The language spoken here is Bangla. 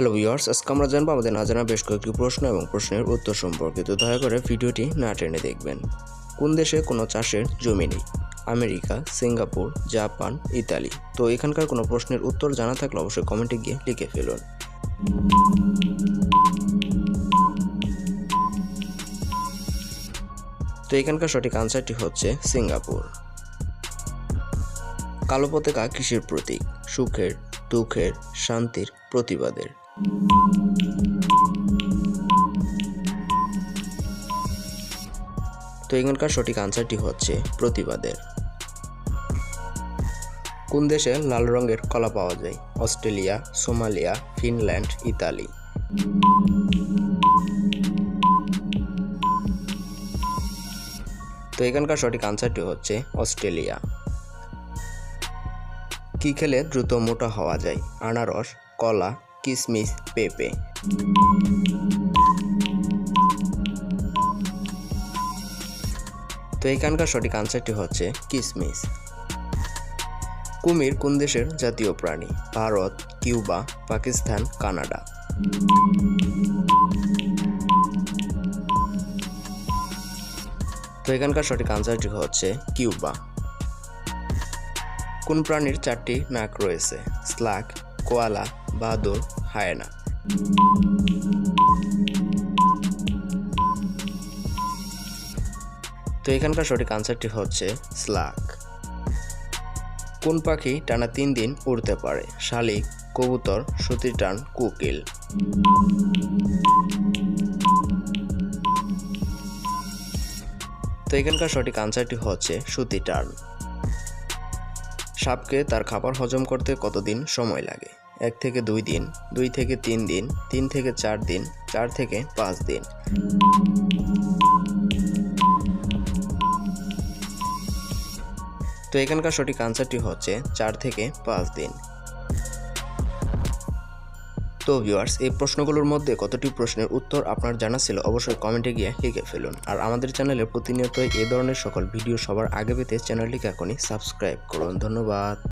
হ্যালো ভিউয়ার্স আজকে আমরা জানব আমাদের না জানা বেশ কয়েকটি প্রশ্ন এবং প্রশ্নের উত্তর সম্পর্কে। তো দয়া করে ভিডিওটি না টেনে দেখবেন। কোন দেশে কোনো চাষের জমি নেই? America, Singapore, Japan, Italy. তো এখানকার কোনো প্রশ্নের উত্তর জানা থাকলে অবশ্যই কমেন্টে গিয়ে লিখে ফেলুন। তো এখানকার সঠিক আনসারটি হচ্ছে সিঙ্গাপুর। কালো পতাকা কৃষির প্রতীক? সুখের, দুঃখের, শান্তির, প্রতিবাদের। তো এখানকার সঠিক আনসারটি হচ্ছে প্রতিবাদের। কোন দেশে লাল রঙের কলা পাওয়া যায়? Australia, Somalia, Finland, Italy. তো এখানকার সঠিক আনসারটি হচ্ছে অস্ট্রেলিয়া। কি খেলে দ্রুত মোটা হওয়া যায়? আনারস, কলা কিশমিশ পেঁপে তো এখানকার সঠিক আনসারটি হচ্ছে কিশমিশ কুমির কোন দেশের জাতীয় প্রাণী? Bharat, Cuba, Pakistan, Canada. তো এখানকার সঠিক আনসারটি হচ্ছে কিউবা। কোন প্রাণীর চারটি নাক রয়েছে? স্লাক কোয়ালা বাদুর হায়না। তো এখানকার সঠিক আনসারটি হচ্ছে স্লাক। কোন পাখি টানা তিন দিন উড়তে পারে? শালিক, কবুতর সুতির টান কুকিল। তো এখানকার সঠিক আনসারটি হচ্ছে সুতি টার্ন সাপকে তার খাবার হজম করতে কতদিন সময় লাগে? এক থেকে দুই দিন, দুই থেকে তিন দিন, তিন থেকে চার দিন, চার থেকে পাঁচ দিন। তো এখানকার সঠিক আনসারটি হচ্ছে চার থেকে পাঁচ দিন। তো ভিউয়ার্স এই প্রশ্নগুলোর মধ্যে কতটি প্রশ্নের উত্তর আপনার জানা ছিল অবশ্যই কমেন্টে গিয়ে লিখে ফেলুন। আর আমাদের চ্যানেলে প্রতিনিয়তই এ ধরনের সকল ভিডিও সবার আগে পেতে চ্যানেলটিকে এখনই সাবস্ক্রাইব করুন। ধন্যবাদ।